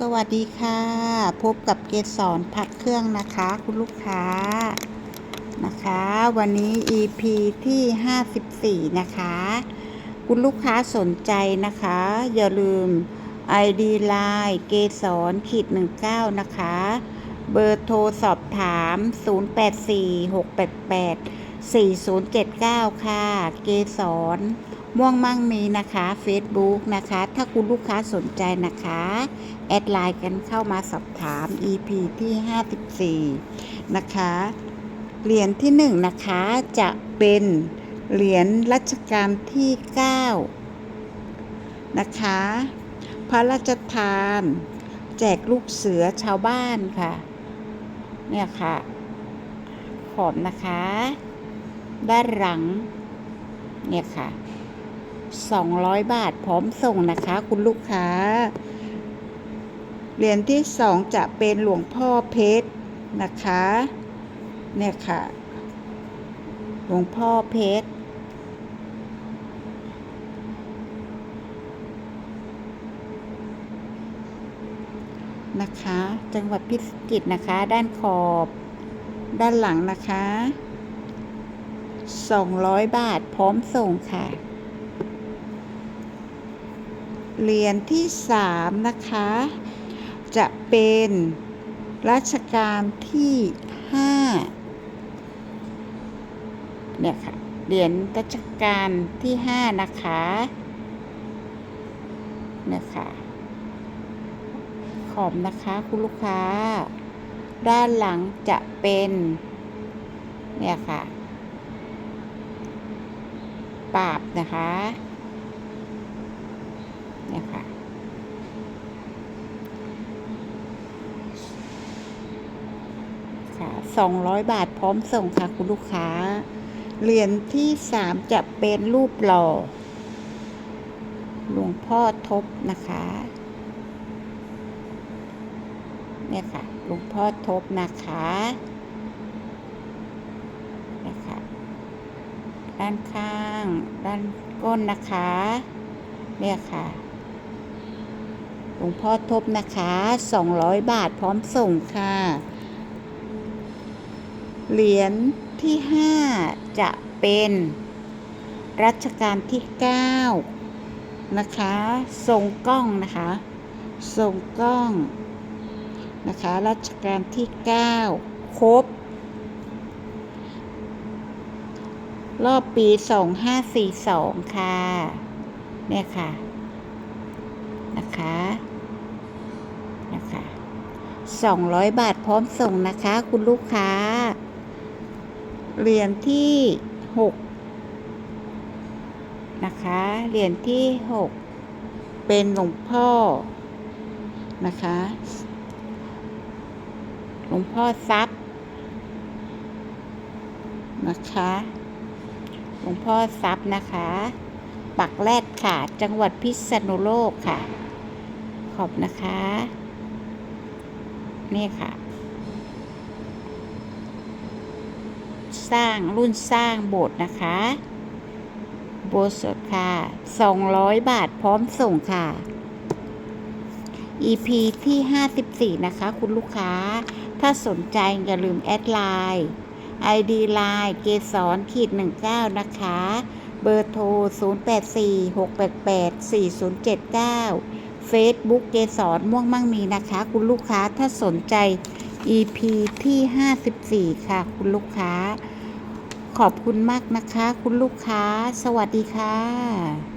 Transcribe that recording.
สวัสดีค่ะ พบกับเกสรพักเครื่องนะคะ คุณลูกค้านะคะ วันนี้ EP ที่ 54 นะคะ คุณลูกค้าสนใจนะคะ อย่าลืม ID Line เกสรขีด19 นะคะ เบอร์โทรสอบถาม 084688 4079 ค่ะ เกสรม่วงมั่งมีนะคะ Facebook นะคะ ถ้าคุณลูกค้าสนใจนะคะ แอดไลน์กันเข้ามาสอบถาม EP ที่ 54 นะคะ เหรียญที่ 1 นะคะจะเป็นเหรียญรัชกาลที่ 9 นะคะ พระราชทาน แจกลูกเสือชาวบ้านค่ะ เนี่ยค่ะ ขอบนะคะ ด้านหลัง เนี่ยค่ะ 200 บาทพร้อมส่งนะคะ คุณลูกค้า เหรียญที่สองจะเป็นหลวงพ่อเพชรนะคะ เนี่ยค่ะ หลวงพ่อเพชรนะคะ จังหวัดพิจิตรนะคะ ด้านขอบ ด้านหลังนะคะ 200 บาทพร้อมส่งค่ะ เหรียญที่สามนะคะ จะเป็นรัชกาลที่ห้าเนี่ยค่ะ เหรียญรัชกาลที่ห้านะคะ เนี่ยค่ะ ขอบนะคะคุณลูกค้า ด้านหลังจะเป็น เนี่ยค่ะ ปราบนะคะเนี่ยค่ะค่ะสองร้อยบาทพร้อมส่งค่ะคุณลูกค้า เหรียญที่สามจะเป็นรูปหล่อหลวงพ่อทบนะคะเนี่ยค่ะหลวงพ่อทบนะคะนะคะ ด้านข้าง ด้านก้นนะคะ เนี่ยค่ะหลวงพ่อทบนะคะ200 บาทพร้อมส่งค่ะ เหรียญที่ 5 จะเป็นรัชกาลที่ 9 นะคะ ทรงกล้องนะคะ ทรงกล้องนะคะ รัชกาลที่ 9 ครบ รอบปี 2542 ค่ะ เนี่ยค่ะ นะคะ นะคะ 200 บาทพร้อมส่งนะคะ คุณลูกค้า เหรียญที่ 6 นะคะ เหรียญที่ 6 เป็นหลวงพ่อ นะคะ หลวงพ่อทรัพย์นะคะ หลวงพ่อทรัพย์นะคะ ปักแรดค่ะ จังหวัดพิษณุโลกค่ะ ขอบนะคะ นี่ค่ะ สร้างรุ่นสร้างโบสถ์นะคะ โบสถ์สดค่ะ 200 บาทพร้อมส่งค่ะ EP ที่ 54 นะคะ คุณลูกค้า ถ้าสนใจอย่าลืมแอดไลน์ ID Line เกสรขีด19 นะคะ เบอร์โทร 0846884079 Facebook เกสรม่วงมั่งมีนะคะ คุณลูกค้าถ้าสนใจ EP ที่ 54 ค่ะ คุณลูกค้า ขอบคุณมากนะคะ คุณลูกค้า สวัสดีค่ะ